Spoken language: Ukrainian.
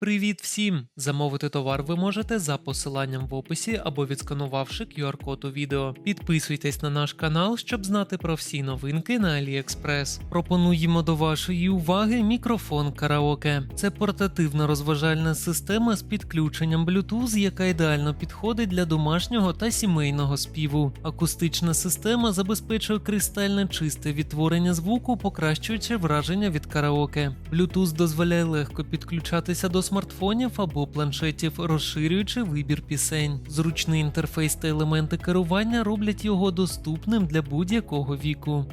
Привіт всім! Замовити товар ви можете за посиланням в описі або відсканувавши QR-код у відео. Підписуйтесь на наш канал, щоб знати про всі новинки на AliExpress. Пропонуємо до вашої уваги мікрофон караоке. Це портативна розважальна система з підключенням Bluetooth, яка ідеально підходить для домашнього та сімейного співу. Акустична система забезпечує кристально чисте відтворення звуку, покращуючи враження від караоке. Bluetooth дозволяє легко підключатися до смартфонів або планшетів, розширюючи вибір пісень. Зручний інтерфейс та елементи керування роблять його доступним для будь-якого віку.